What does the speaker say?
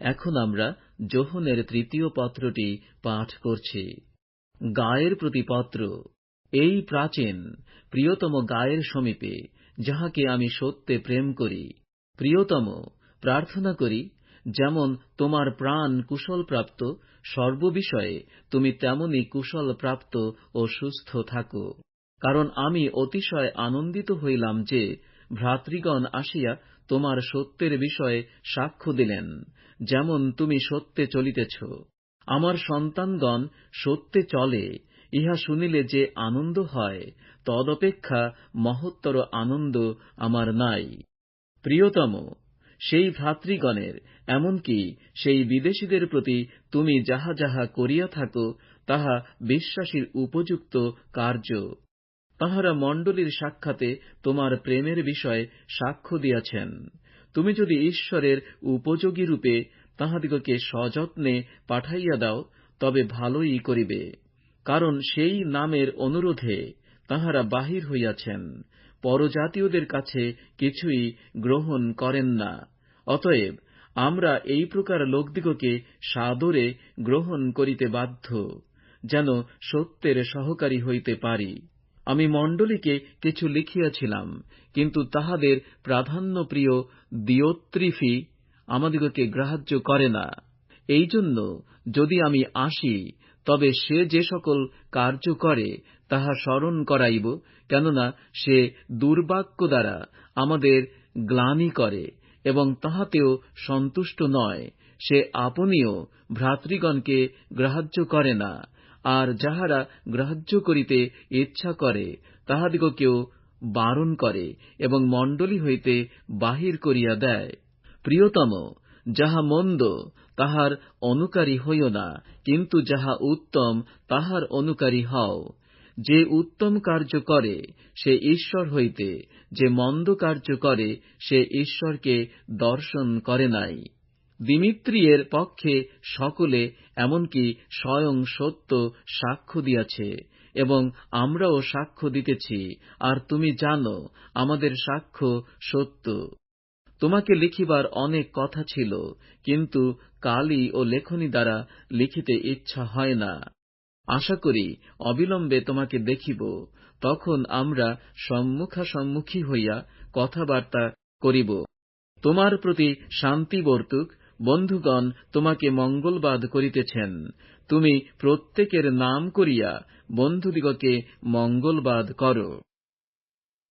এখন আমরা যোহনের তৃতীয় পত্রটি পাঠ করছি। গায়ের প্রতি পত্র এই প্রাচীন, প্রিয়তম গায়ের সমীপে, যাহাকে আমি সত্যে প্রেম করি, প্রিয়তম, প্রার্থনা করি, যেমন তোমার প্রাণ কুশলপ্রাপ্ত, সর্ববিষয়ে তুমি তেমনি কুশলপ্রাপ্ত ও সুস্থ থাকো। কারণ আমি অতিশয় আনন্দিত হইলাম যে ভ্রাতৃগণ আসিয়া তোমার সত্যের বিষয়ে সাক্ষ্য দিলেন, যেমন তুমি সত্যে চলিতেছ। আমার সন্তানগণ সত্যে চলে, ইহা শুনিলে যে আনন্দ হয়, তদপেক্ষা মহত্তর আনন্দ আমার নাই। প্রিয়তম, সেই ভ্রাতৃগণের, এমনকি সেই বিদেশীদের প্রতি তুমি যাহা যাহা করিয়া থাকো, তাহা বিশ্বাসীর উপযুক্ত কার্য। তাঁহারা মণ্ডলীর সাক্ষাতে তোমার প্রেমের বিষয়ে সাক্ষ্য দিয়াছেন। তুমি যদি ঈশ্বরের উপযোগী রূপে তাঁহাদিগকে সযত্নে পাঠাইয়া দাও, তবে ভালোই করিবে। কারণ সেই নামের অনুরোধে তাঁহারা বাহির হইয়াছেন। পরজাতীয়দের কাছে কিছুই গ্রহণ করেন না। অতএব আমরা এই প্রকার লোকদিগকে সাদরে গ্রহণ করিতে বাধ্য, যেন সত্যের সহকারী হইতে পারি। আমি মণ্ডলীকে কিছু লিখিয়াছিলাম, কিন্তু তাহাদের প্রাধান্যপ্রিয় দিয়োত্রিফি আমাদিগকে গ্রাহ্য করে না। এই জন্য যদি আমি আসি, তবে সে যে সকল কার্য করে, তাহা স্মরণ করাইব, কেননা সে দুর্বাক্য দ্বারা আমাদের গ্লানি করে এবং তাহাতেও সন্তুষ্ট নয়। সে আপনিও ভ্রাতৃগণকে গ্রাহ্য করে না। আর যাহারা গ্রাহ্য করিতে ইচ্ছা করে, তাহাদিগকেও বারণ করে এবং মণ্ডলী হইতে বাহির করিয়া দেয়। প্রিয়তম, যাহা মন্দ, তাহার অনুকারী হইও না, কিন্তু যাহা উত্তম, তাহার অনুকারী হও। যে উত্তম কার্য করে, সে ঈশ্বর হইতে, যে মন্দ কার্য করে, সে ঈশ্বরকে দর্শন করে নাই। দিমিত্রিয়ের পক্ষে সকলে এমনকি স্বয়ং সত্য সাক্ষ্য দিয়াছে এবং আমরাও সাক্ষ্য দিতেছি, আর তুমি জানো, আমাদের সাক্ষ্য সত্য। তোমাকে লিখিবার অনেক কথা ছিল, কিন্তু কালি ও লেখনী দ্বারা লিখিতে ইচ্ছা হয় না। আশা করি, অবিলম্বে তোমাকে দেখিব, তখন আমরা সম্মুখাসম্মুখী হইয়া কথাবার্তা করিব। তোমার প্রতি শান্তি বর্তুক বন্ধুগণ তোমাকে মঙ্গলবাদ করিতেছেন। তুমি প্রত্যেকের নাম করিয়া বন্ধুদিগকে মঙ্গলবাদ কর।